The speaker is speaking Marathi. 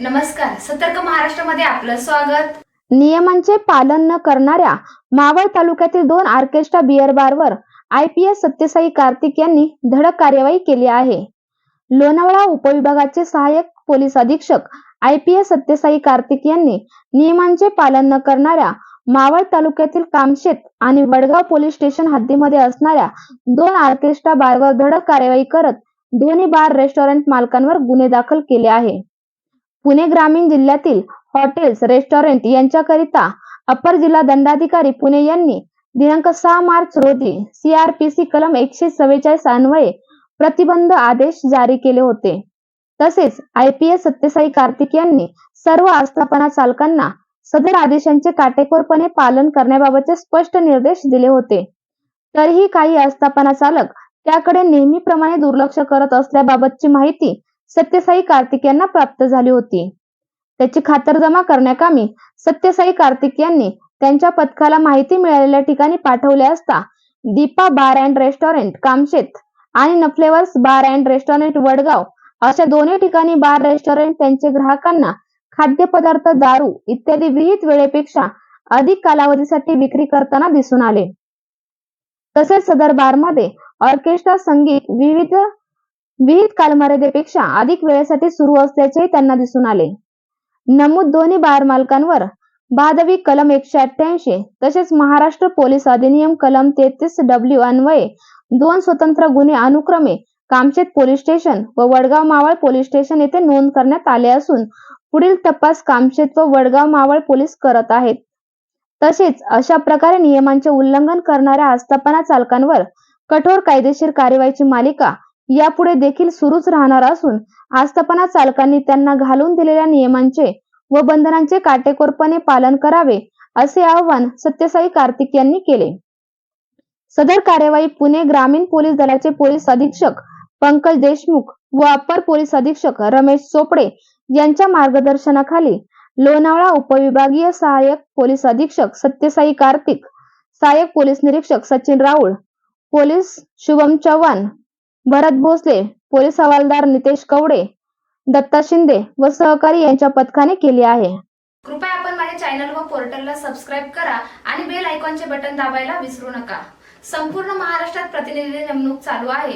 नमस्कार सतर्क महाराष्ट्रामध्ये आपलं स्वागत. नियमांचे पालन न करणाऱ्या मावळ तालुक्यातील दोन ऑर्केस्ट्रा बिअर बारवर I P S Satyasai Kartik यांनी धडक कार्यवाही केली आहे. लोणावळा उपविभागाचे सहाय्यक पोलीस अधीक्षक I P S Satyasai Kartik यांनी नियमांचे पालन न करणाऱ्या मावळ तालुक्यातील कामशेत आणि वडगाव पोलीस स्टेशन हद्दीमध्ये असणाऱ्या दोन ऑर्केस्ट्रा बारवर धडक कार्यवाही करत दोन्ही बार रेस्टॉरंट मालकांवर गुन्हे दाखल केले आहे. पुणे ग्रामीण जिल्ह्यातील हॉटेल्स रेस्टॉरंट यांच्याकरिता अपर जिल्हा दंडाधिकारी पुणे यांनी दिनांक सहा मार्च रोजी सीआरपीसी कलम एकशे चव्वेचाळीस अन्वये प्रतिबंध आदेश जारी केले होते. तसेच I P S Satyasai Kartik यांनी सर्व आस्थापना चालकांना सदर आदेशांचे काटेकोरपणे पालन करण्याबाबतचे स्पष्ट निर्देश दिले होते. तरीही काही आस्थापना चालक त्याकडे नेहमीप्रमाणे दुर्लक्ष करत असल्याबाबतची माहिती सत्यसाई कार्तिक यांना प्राप्त झाली होती. त्याची खातरजमा करण्याकामी सत्यसाई कार्तिक यांनी त्यांच्या पथकाला माहिती मिळालेल्या ठिकाणी पाठवले असता Deepa bar and restaurant Kamshet आणि नफ्लेवर्स बार अँड रेस्टॉरंट वडगाव अशा दोन्ही ठिकाणी बार रेस्टॉरंट त्यांचे ग्राहकांना खाद्यपदार्थ दारू इत्यादी विहित वेळेपेक्षा अधिक कालावधीसाठी विक्री करताना दिसून आले. तसेच सदर बारमध्ये ऑर्केस्ट्रा संगीत विविध विहित कालमर्यादेपेक्षा अधिक वेळेसाठी सुरू असल्याचेही त्यांना दिसून आले. नमूद दोन्ही बार मालकांवर बादवी कलम एकशे अठ्ठ्याऐंशी तसेच महाराष्ट्र पोलीस अधिनियम कलम तेहतीस डब्ल्यू अन्वये दोन स्वतंत्र गुन्हे अनुक्रमे कामशेत पोलीस स्टेशन व वडगाव मावळ पोलीस स्टेशन येथे नोंद करण्यात आले असून पुढील तपास कामशेत व वडगाव मावळ पोलीस करत आहेत. तसेच अशा प्रकारे नियमांचे उल्लंघन करणाऱ्या आस्थापना चालकांवर कठोर कायदेशीर कारवाईची मालिका यापुढे देखील सुरूच राहणार असून आस्थापना चालकांनी त्यांना घालून दिलेल्या नियमांचे व बंधनांचे काटेकोरपणे पालन करावे असे आवाहन सत्यसाई कार्तिक यांनी केले. सदर कार्यवाही पुणे ग्रामीण पोलीस दलाचे पोलीस अधीक्षक पंकज देशमुख व अप्पर पोलीस अधीक्षक रमेश चोपडे यांच्या मार्गदर्शनाखाली लोणावळा उपविभागीय सहाय्यक पोलीस अधीक्षक सत्यसाई कार्तिक सहाय्यक पोलीस निरीक्षक सचिन राऊळ पोलीस शुभम चव्हाण भरत भोसले पोलीस हवालदार नितेश कवडे दत्ता शिंदे व सहकारी यांच्या पथकाने केली आहे. कृपया आपण माझ्या चॅनल व पोर्टलला सबस्क्राईब करा आणि बेल आयकॉनचे बटन दाबायला विसरू नका. संपूर्ण महाराष्ट्रात प्रतिनिधी नेमणूक चालू आहे.